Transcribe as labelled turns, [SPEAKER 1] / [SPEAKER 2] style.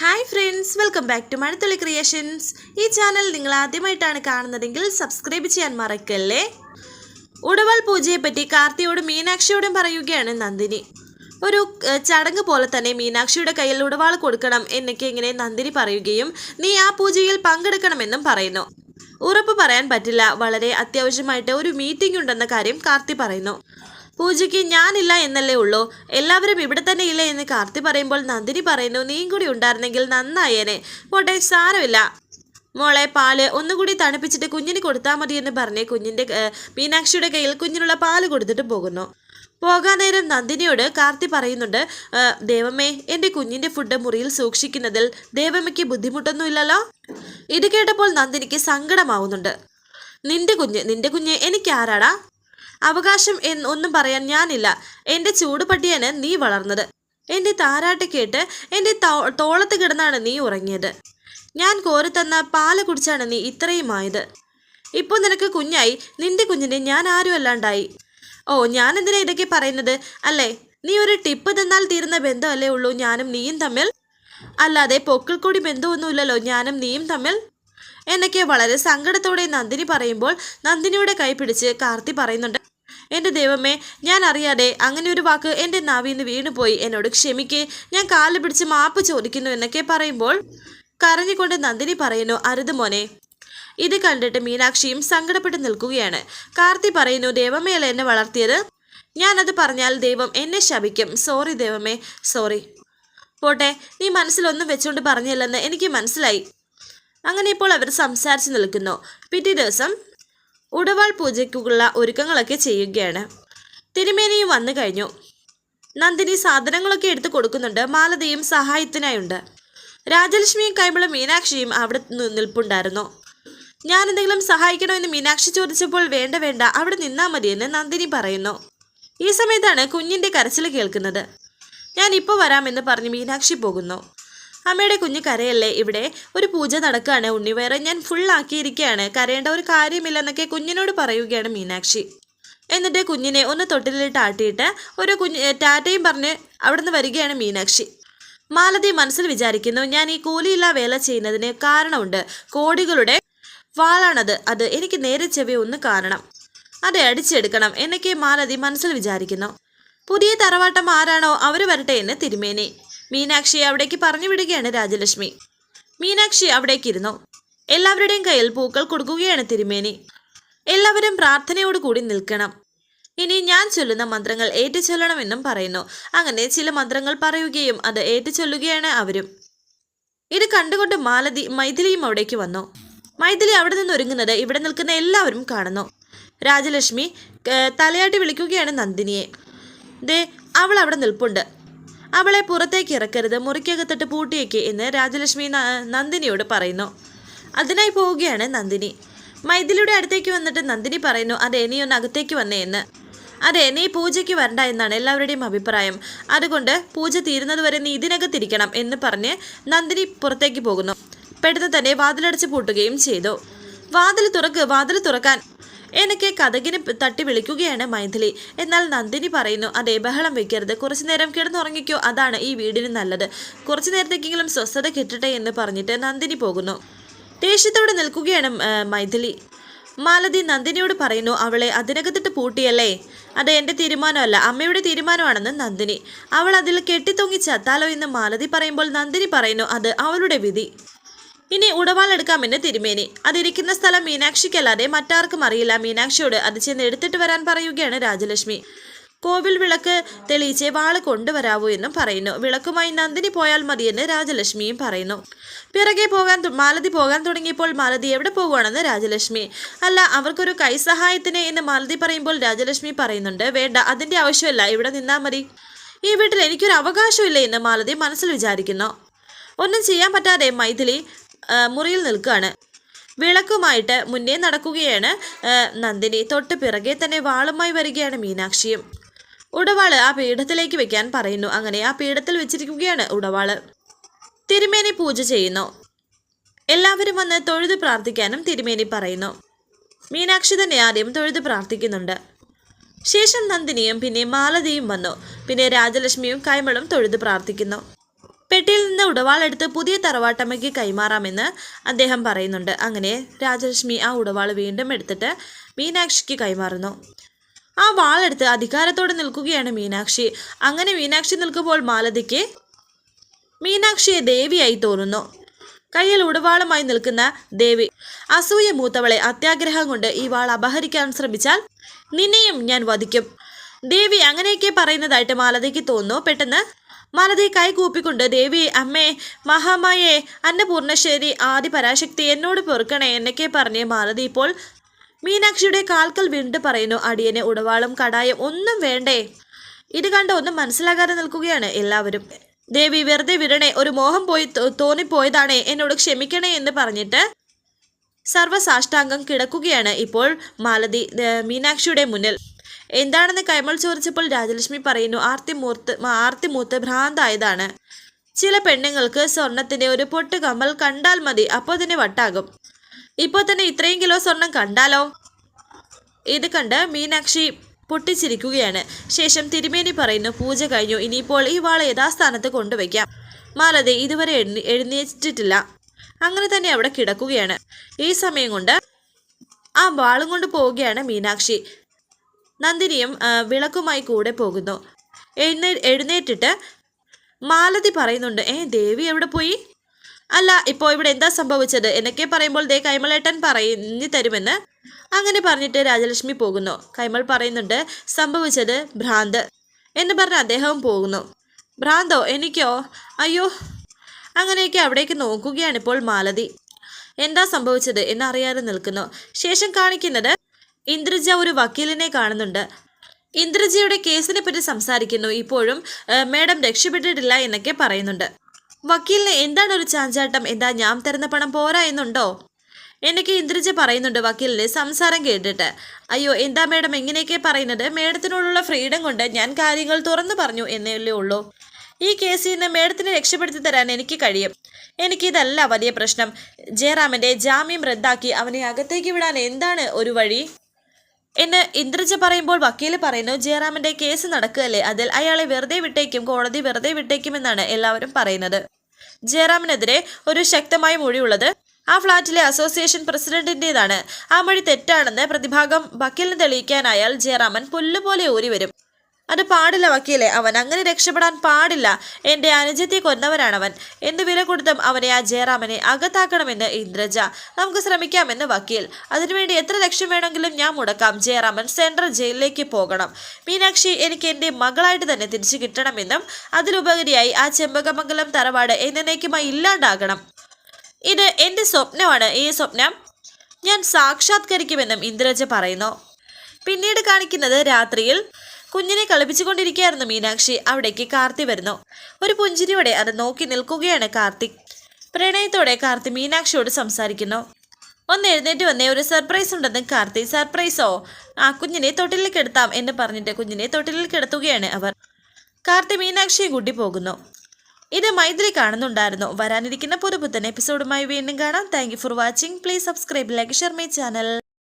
[SPEAKER 1] Hi friends welcome back to Mazhathulli creations ഈ channel നിങ്ങൾ ആദ്യമായിട്ടാണ് കാണുന്നതെങ്കിൽ സബ്സ്ക്രൈബ് ചെയ്യാൻ മറക്കല്ലേ? ഉടവാൾ പൂജയെപ്പറ്റി കാർത്തിയോടും മീനാക്ഷിയോടും പറയുകയാണ് നന്ദിനി. ഒരു ചടങ്ങ് പോലെ തന്നെ മീനാക്ഷിയുടെ കയ്യിൽ ഉടവാൾ കൊടുക്കണം എന്നൊക്കെ ഇങ്ങനെ നന്ദിനി പറയുകയും നീ ആ പൂജയിൽ പങ്കെടുക്കണമെന്നും പറയുന്നു. ഉറപ്പ് പറയാൻ പറ്റില്ല വളരെ അത്യാവശ്യമായിട്ട് ഒരു മീറ്റിംഗ് ഉണ്ടെന്ന കാര്യം കാർത്തി പറയുന്നു. പൂജയ്ക്ക് ഞാനില്ല എന്നല്ലേ ഉള്ളൂ. എല്ലാവരും ഇവിടെ തന്നെ ഇല്ല എന്ന് കാർത്തി പറയുമ്പോൾ നന്ദിനി പറയുന്നു നീയും കൂടി ഉണ്ടായിരുന്നെങ്കിൽ നന്നായേനെ. പോട്ടെ സാരമില്ല. മോളെ പാൽ ഒന്നുകൂടി തണുപ്പിച്ചിട്ട് കുഞ്ഞിന് കൊടുത്താൽ മതി എന്ന് പറഞ്ഞ് കുഞ്ഞിന്റെ മീനാക്ഷിയുടെ കയ്യിൽ കുഞ്ഞിനുള്ള പാൽ കൊടുത്തിട്ട് പോകുന്നു. പോകാൻ നേരം നന്ദിനിയോട് കാർത്തി പറയുന്നുണ്ട് "ഏഹ്, ദേവമ്മേ എന്റെ കുഞ്ഞിന്റെ ഫുഡ് മുറിയിൽ സൂക്ഷിക്കുന്നതിൽ ദേവമ്മയ്ക്ക് ബുദ്ധിമുട്ടൊന്നുമില്ലല്ലോ? ഇത് കേട്ടപ്പോൾ നന്ദിനിക്ക് സങ്കടമാവുന്നുണ്ട്. നിന്റെ കുഞ്ഞ് നിന്റെ കുഞ്ഞ് എനിക്ക് ആരാടാ? അവകാശം ഒന്നും പറയാൻ ഞാനില്ല. എന്റെ ചൂടുപട്ടിയാണ് നീ വളർന്നത്. എന്റെ താരാട്ട് കേട്ട് എന്റെ തോളത്ത് കിടന്നാണ് നീ ഉറങ്ങിയത്. ഞാൻ കോരിത്തന്ന പാൽ കുടിച്ചാണ് നീ ഇത്രയും ആയത്. ഇപ്പോൾ നിനക്ക് കുഞ്ഞായി. നിന്റെ കുഞ്ഞിനെ ഞാൻ ആരും അല്ലാണ്ടായി. ഓ ഞാൻ എന്തിനാ ഇതൊക്കെ പറയുന്നത്? അല്ലേ? നീ ഒരു ടിപ്പ് തന്നാൽ തീരുന്ന ബന്ധമല്ലേ ഉള്ളൂ ഞാനും നീയും തമ്മിൽ? അല്ലാതെ പൊക്കിൾ കൂടി ബന്ധമൊന്നുമില്ലല്ലോ ഞാനും നീയും തമ്മിൽ? എന്നൊക്കെ വളരെ സങ്കടത്തോടെ നന്ദിനി പറയുമ്പോൾ നന്ദിനിയുടെ കൈ പിടിച്ച് കാർത്തി പറയുന്നുണ്ട്. എന്റെ ദൈവമേ ഞാൻ അറിയാതെ അങ്ങനെ ഒരു വാക്ക് എന്റെ നാവിൽ നിന്ന് വീണുപോയി. എന്നോട് ക്ഷമിക്കേ. ഞാൻ കാൽ പിടിച്ച് മാപ്പ് ചോദിക്കുന്നു എന്നൊക്കെ പറയുമ്പോൾ കരഞ്ഞുകൊണ്ട് നന്ദിനി പറയുന്നു അരുത് മോനെ. ഇത് കണ്ടിട്ട് മീനാക്ഷിയും സങ്കടപ്പെട്ട് നിൽക്കുകയാണ്. കാർത്തി പറയുന്നു ദൈവമേയല്ല എന്നെ വളർത്തിയത്? ഞാനത് പറഞ്ഞാൽ ദൈവം എന്നെ ശപിക്കും. സോറി ദൈവമേ സോറി പോട്ടെ നീ മനസ്സിലൊന്നും വെച്ചുകൊണ്ട് പറഞ്ഞില്ലെന്ന് എനിക്ക് മനസ്സിലായി. അങ്ങനെ ഇപ്പോൾ അവർ സംസാരിച്ച് നിൽക്കുന്നു. പിറ്റേ ദിവസം ഉടവാൾ പൂജയ്ക്കുള്ള ഒരുക്കങ്ങളൊക്കെ ചെയ്യുകയാണ്. തിരുമേനിയും വന്നു കഴിഞ്ഞു. നന്ദിനി സാധനങ്ങളൊക്കെ എടുത്തു കൊടുക്കുന്നുണ്ട്. മാലതയും സഹായത്തിനായുണ്ട്. രാജലക്ഷ്മിയും കൈമുള്ള മീനാക്ഷിയും അവിടെ നിൽപ്പുണ്ടായിരുന്നു. ഞാൻ എന്തെങ്കിലും സഹായിക്കണോ എന്ന് മീനാക്ഷി ചോദിച്ചപ്പോൾ വേണ്ട വേണ്ട അവിടെ നിന്നാ മതിയെന്ന് നന്ദിനി പറയുന്നു. ഈ സമയത്താണ് കുഞ്ഞിന്റെ കരച്ചിൽ കേൾക്കുന്നത്. ഞാൻ ഇപ്പോൾ വരാമെന്ന് പറഞ്ഞ് മീനാക്ഷി പോകുന്നു. അമ്മയുടെ കുഞ്ഞ് കരയല്ലേ? ഇവിടെ ഒരു പൂജ നടക്കുകയാണ്. ഉണ്ണിവയറ് ഞാൻ ഫുൾ ആക്കിയിരിക്കുകയാണ്. കരയേണ്ട ഒരു കാര്യമില്ലെന്നൊക്കെ കുഞ്ഞിനോട് പറയുകയാണ് മീനാക്ഷി. എന്നിട്ട് കുഞ്ഞിനെ ഒന്ന് തൊട്ടിലിട്ട് ആട്ടിയിട്ട് ഒരു കുഞ്ഞ് ടാറ്റയും പറഞ്ഞ് അവിടുന്ന് വരികയാണ് മീനാക്ഷി. മാലതി മനസ്സിൽ വിചാരിക്കുന്നു ഞാൻ ഈ കൂലിയില്ല വേല ചെയ്യുന്നതിന് കാരണമുണ്ട്. കോടികളുടെ വാളാണത്. അത് എനിക്ക് നേരെ ചെവി ഒന്ന് കാണണം. അതെ അടിച്ചെടുക്കണം. എന്നൊക്കെ മാലതി മനസ്സിൽ വിചാരിക്കുന്നു. പുതിയ തറവാട്ടം ആരാണോ അവർ വരട്ടെ എന്ന് തിരുമേനി. മീനാക്ഷി അവിടേക്ക് പറഞ്ഞു വിടുകയാണ് രാജലക്ഷ്മി. മീനാക്ഷി അവിടേക്കിരുന്നു. എല്ലാവരുടെയും കയ്യിൽ പൂക്കൾ കൊടുക്കുകയാണ് തിരുമേനി. എല്ലാവരും പ്രാർത്ഥനയോട് കൂടി നിൽക്കണം. ഇനി ഞാൻ ചൊല്ലുന്ന മന്ത്രങ്ങൾ ഏറ്റു ചൊല്ലണമെന്നും പറയുന്നു. അങ്ങനെ ചില മന്ത്രങ്ങൾ പറയുകയും അത് ഏറ്റു ചൊല്ലുകയാണ് അവരും. ഇത് കണ്ടുകൊണ്ട് മാലതി മൈഥിലിയും അവിടേക്ക് വന്നു. മൈഥിലി അവിടെ നിന്ന് ഒരുങ്ങുന്നത് ഇവിടെ നിൽക്കുന്ന എല്ലാവരും കാണുന്നു. രാജലക്ഷ്മി തലയാട്ടി വിളിക്കുകയാണ് നന്ദിനിയെ. ദേ അവൾ അവിടെ നിൽപ്പുണ്ട്. അവളെ പുറത്തേക്ക് ഇറക്കരുത് മുറിക്കകത്തിട്ട് പൂട്ടിയേക്ക് എന്ന് രാജലക്ഷ്മി നന്ദിനിയോട് പറയുന്നു. അതിനായി പോവുകയാണ് നന്ദിനി. മൈഥിലിയുടെ അടുത്തേക്ക് വന്നിട്ട് നന്ദിനി പറയുന്നു അതെ നീ ഒന്ന് അകത്തേക്ക് വന്നേ എന്ന്. അതെ നീ പൂജയ്ക്ക് വരണ്ട എന്നാണ് എല്ലാവരുടെയും അഭിപ്രായം. അതുകൊണ്ട് പൂജ തീരുന്നതുവരെ നീ ഇതിനകത്തിരിക്കണം എന്ന് പറഞ്ഞ് നന്ദിനി പുറത്തേക്ക് പോകുന്നു. പെട്ടെന്ന് തന്നെ വാതിലടച്ച് പൂട്ടുകയും ചെയ്തു. വാതിൽ തുറക്ക് വാതിൽ തുറക്കാൻ എനിക്ക് കഥകിന് തട്ടി വിളിക്കുകയാണ് മൈഥിലി. എന്നാൽ നന്ദിനി പറയുന്നു അതെ ബഹളം വെക്കരുത്. കുറച്ചു നേരം കിടന്നുറങ്ങിക്കോ. അതാണ് ഈ വീടിന് നല്ലത്. കുറച്ചു നേരത്തേക്കെങ്കിലും സ്വസ്ഥത കിട്ടട്ടെ എന്ന് പറഞ്ഞിട്ട് നന്ദിനി പോകുന്നു. ദേഷ്യത്തോടെ നിൽക്കുകയാണ് മൈഥിലി. മാലതി നന്ദിനിയോട് പറയുന്നു അവളെ അതിനകത്തിട്ട് പൂട്ടിയല്ലേ? അത് എന്റെ തീരുമാനമല്ല. അമ്മയുടെ തീരുമാനമാണെന്ന് നന്ദിനി. അവൾ അതിൽ കെട്ടിത്തൊങ്ങി ചത്താലോ എന്ന് മാലതി പറയുമ്പോൾ നന്ദിനി പറയുന്നു അത് അവളുടെ വിധി. ഇനി ഉടവാളെടുക്കാമെന്ന് തിരുമേനി. അതിരിക്കുന്ന സ്ഥലം മീനാക്ഷിക്കല്ലാതെ മറ്റാർക്കും അറിയില്ല. മീനാക്ഷിയോട് അത് ചെന്ന് എടുത്തിട്ട് വരാൻ പറയുകയാണ് രാജലക്ഷ്മി. കോവിൽ വിളക്ക് തെളിയിച്ച് വാൾ കൊണ്ടുവരാവൂ എന്നും പറയുന്നു. വിളക്കുമായി നന്ദിനി പോയാൽ മതിയെന്ന് രാജലക്ഷ്മിയും പറയുന്നു. പിറകെ പോകാൻ മാലതി പോകാൻ തുടങ്ങിയപ്പോൾ മാലതി എവിടെ പോകുവാണെന്ന് രാജലക്ഷ്മി. അല്ല അവർക്കൊരു കൈസഹായത്തിന് എന്ന് മാലതി പറയുമ്പോൾ രാജലക്ഷ്മി പറയുന്നുണ്ട്. വേണ്ട അതിന്റെ ആവശ്യമില്ല. ഇവിടെ നിന്നാൽ മതി. ഈ വീട്ടിൽ എനിക്കൊരു അവകാശമില്ല എന്ന് മാലതി മനസ്സിൽ വിചാരിക്കുന്നു. ഒന്നും ചെയ്യാൻ പറ്റാതെ മൈഥിലി മുറിയിൽ നിൽക്കുകയാണ്. വിളക്കുമായിട്ട് മുന്നേ നടക്കുകയാണ്. നന്ദിനി തൊട്ട് പിറകെ തന്നെ വാളുമായി വരികയാണ് മീനാക്ഷിയും. ഉടവാൾ ആ പീഠത്തിലേക്ക് വെക്കാൻ പറയുന്നു. അങ്ങനെ ആ പീഠത്തിൽ വെച്ചിരിക്കുകയാണ് ഉടവാൾ. തിരുമേനി പൂജ ചെയ്യുന്നു. എല്ലാവരും വന്ന് തൊഴുത് പ്രാർത്ഥിക്കാനും തിരുമേനി പറയുന്നു. മീനാക്ഷി തന്നെ ആദ്യം തൊഴുത് പ്രാർത്ഥിക്കുന്നുണ്ട്. ശേഷം നന്ദിനിയും പിന്നെ മാലതിയും വന്നു. പിന്നെ രാജലക്ഷ്മിയും കൈമളും തൊഴുത് പ്രാർത്ഥിക്കുന്നു. പെട്ടിയിൽ നിന്ന് ഉടവാളെടുത്ത് പുതിയ തറവാട്ടമ്മയ്ക്ക് കൈമാറാമെന്ന് അദ്ദേഹം പറയുന്നുണ്ട്. അങ്ങനെ രാജലക്ഷ്മി ആ ഉടവാൾ വീണ്ടും എടുത്തിട്ട് മീനാക്ഷിക്ക് കൈമാറുന്നു. ആ വാളെടുത്ത് അധികാരത്തോടെ നിൽക്കുകയാണ് മീനാക്ഷി. അങ്ങനെ മീനാക്ഷി നിൽക്കുമ്പോൾ മാലതിക്ക് മീനാക്ഷിയെ ദേവിയായി തോന്നുന്നു. കയ്യിൽ ഉടവാളുമായി നിൽക്കുന്ന ദേവി അസൂയ മൂത്തവളെ അത്യാഗ്രഹം കൊണ്ട് ഈ വാൾ അപഹരിക്കാൻ ശ്രമിച്ചാൽ നിന്നെയും ഞാൻ വധിക്കും. ദേവി അങ്ങനെയൊക്കെ പറയുന്നതായിട്ട് മാലതിക്ക് തോന്നുന്നു. പെട്ടെന്ന് മാലതി കൈകൂപ്പിക്കൊണ്ട് ദേവി അമ്മേ മഹാമായേ അന്നപൂർണശ്ശേരി ആദി പരാശക്തി എന്നോട് പൊറുക്കണേ എന്നൊക്കെ പറഞ്ഞ് മാലതി ഇപ്പോൾ മീനാക്ഷിയുടെ കാൽക്കൽ വീണ്ടും പറയുന്നു അടിയനെ ഉടവാളും കടായും ഒന്നും വേണ്ടേ? ഇത് കണ്ട് ഒന്നും മനസ്സിലാകാതെ നിൽക്കുകയാണ് എല്ലാവരും. ദേവി വെറുതെ വിരണേ ഒരു മോഹം പോയി തോന്നിപ്പോയതാണേ എന്നോട് ക്ഷമിക്കണേ എന്ന് പറഞ്ഞിട്ട് സർവസാഷ്ടാംഗം കിടക്കുകയാണ് ഇപ്പോൾ മാലതി മീനാക്ഷിയുടെ മുന്നിൽ. എന്താണെന്ന് കൈമൾ ചോദിച്ചപ്പോൾ രാജലക്ഷ്മി പറയുന്നു ആർത്തിമൂർത്ത് ആർത്തിമൂത്ത് ഭ്രാന്തായതാണ്. ചില പെണ്ണുങ്ങൾക്ക് സ്വർണത്തിന്റെ ഒരു പൊട്ട് കമ്മൽ കണ്ടാൽ മതി അപ്പോൾ തന്നെ വട്ടാകും. ഇപ്പോൾ തന്നെ ഇത്രയും കിലോ സ്വർണം കണ്ടാലോ? ഇത് കണ്ട് മീനാക്ഷി പൊട്ടിച്ചിരിക്കുകയാണ്. ശേഷം തിരുമേനി പറയുന്നു പൂജ കഴിഞ്ഞു ഇനിയിപ്പോൾ ഈ വാള യഥാസ്ഥാനത്ത് കൊണ്ടുവയ്ക്കാം. മാലതി ഇതുവരെ എഴുന്നി എഴുന്നേറ്റിട്ടില്ല. അങ്ങനെ തന്നെ അവിടെ കിടക്കുകയാണ്. ഈ സമയം കൊണ്ട് ആ വാളും കൊണ്ട് പോവുകയാണ് മീനാക്ഷി. നന്ദിനിയും വിളക്കുമായി കൂടെ പോകുന്നു. എഴുന്നേ എഴുന്നേറ്റിട്ട് മാലതി പറയുന്നുണ്ട് ഏ ദേവി എവിടെ പോയി? അല്ല ഇപ്പോൾ ഇവിടെ എന്താ സംഭവിച്ചത്? എന്നൊക്കെ പറയുമ്പോൾ ദേ കൈമളേട്ടൻ പറഞ്ഞു തരുമെന്ന് അങ്ങനെ പറഞ്ഞിട്ട് രാജലക്ഷ്മി പോകുന്നു. കൈമൾ പറയുന്നുണ്ട് സംഭവിച്ചത് ഭ്രാന്ത് എന്ന് പറഞ്ഞ് അദ്ദേഹവും പോകുന്നു. ഭ്രാന്തോ? എനിക്കോ? അയ്യോ അങ്ങനെയൊക്കെ അവിടേക്ക് നോക്കുകയാണ് ഇപ്പോൾ മാലതി. എന്താ സംഭവിച്ചത്? എന്നറിയാതെ നിൽക്കുന്നു. ശേഷം കാണിക്കുന്നത് ഇന്ദ്രജ ഒരു വക്കീലിനെ കാണുന്നുണ്ട്. ഇന്ദ്രജയുടെ കേസിനെ പറ്റി സംസാരിക്കുന്നു. ഇപ്പോഴും മേഡം രക്ഷപ്പെട്ടിട്ടില്ല എന്നൊക്കെ പറയുന്നുണ്ട്. വക്കീലിന് എന്താണ് ഒരു ചാഞ്ചാട്ടം? എന്താ ഞാൻ തരുന്ന പണം പോരാ എന്നുണ്ടോ? എനിക്ക് ഇന്ദ്രജ പറയുന്നുണ്ട് വക്കീലിന് സംസാരം കേട്ടിട്ട്. അയ്യോ എന്താ മേഡം എങ്ങനെയൊക്കെ പറയുന്നത്? മേഡത്തിനോടുള്ള ഫ്രീഡം കൊണ്ട് ഞാൻ കാര്യങ്ങൾ തുറന്നു പറഞ്ഞു എന്നല്ലേ ഉള്ളൂ. ഈ കേസിൽ നിന്ന് മേഡത്തിനെ രക്ഷപ്പെടുത്തി തരാൻ എനിക്ക് കഴിയും. എനിക്കിതല്ല വലിയ പ്രശ്നം. ജയറാമിന്റെ ജാമ്യം റദ്ദാക്കി അവനെ അകത്തേക്ക് വിടാൻ എന്താണ് ഒരു വഴി? എന്ന് ഇന്ദ്രജ പറയുമ്പോൾ വക്കീൽ പറയുന്നു ജയറാമിന്റെ കേസ് നടക്കുകയല്ലേ? അതിൽ അയാളെ വെറുതെ വിട്ടേക്കും കോടതി വെറുതെ വിട്ടേക്കുമെന്നാണ് എല്ലാവരും പറയുന്നത്. ജയറാമിനെതിരെ ഒരു ശക്തമായ മൊഴിയുള്ളത് ആ ഫ്ളാറ്റിലെ അസോസിയേഷൻ പ്രസിഡന്റിന്റേതാണ്. ആ മൊഴി തെറ്റാണെന്ന് പ്രതിഭാഗം വക്കീലിന് തെളിയിക്കാനായാൽ ജയറാമൻ പുല്ലുപോലെ ഊരി വരും അത് പാടില്ല വക്കീലെ. അവൻ അങ്ങനെ രക്ഷപ്പെടാൻ പാടില്ല. എന്റെ അനുജത്തെ കൊന്നവനാണവൻ. എന്ത് വില കൊടുത്തും അവനെ ആ ജയറാമനെ അകത്താക്കണമെന്ന് ഇന്ദ്രജ. നമുക്ക് ശ്രമിക്കാമെന്ന് വക്കീൽ. അതിനുവേണ്ടി എത്ര ലക്ഷം വേണമെങ്കിലും ഞാൻ മുടക്കാം. ജയറാമൻ സെൻട്രൽ ജയിലിലേക്ക് പോകണം. മീനാക്ഷി എനിക്ക് എന്റെ മകളായിട്ട് തന്നെ തിരിച്ചു കിട്ടണമെന്നും അതിലുപരിയായി ആ ചെമ്പകമംഗലം തറവാട് എന്നേക്കുമായി ഇല്ലാണ്ടാകണം. ഇത് എന്റെ സ്വപ്നമാണ്. ഈ സ്വപ്നം ഞാൻ സാക്ഷാത്കരിക്കുമെന്നും ഇന്ദ്രജ പറയുന്നു. പിന്നീട് കാണിക്കുന്നത് രാത്രിയിൽ കുഞ്ഞിനെ കളിപ്പിച്ചുകൊണ്ടിരിക്കുകയായിരുന്നു മീനാക്ഷി. അവിടേക്ക് കാർത്തി വരുന്നു. ഒരു പുഞ്ചിരിയോടെ അത് നോക്കി നിൽക്കുകയാണ് കാർത്തിക് പ്രണയത്തോടെ കാർത്തി മീനാക്ഷിയോട് സംസാരിക്കുന്നു. ഒന്ന് എഴുന്നേറ്റ് വന്നേ ഒരു സർപ്രൈസ് ഉണ്ടെന്ന് കാർത്തി. സർപ്രൈസോ ആ കുഞ്ഞിനെ തൊട്ടിലിൽ കിടത്താം എന്ന് പറഞ്ഞിട്ട് കുഞ്ഞിനെ തൊട്ടിലിൽ കിടത്തുകയാണ് അവർ. കാർത്തി മീനാക്ഷിയെ കൂട്ടി പോകുന്നു. ഇത് മൈത്രി കാണുന്നുണ്ടായിരുന്നു. വരാനിരിക്കുന്ന പുതുപുത്തൻ എപ്പിസോഡുമായി വീണ്ടും കാണാം. Thank for watching please subscribe like share my channel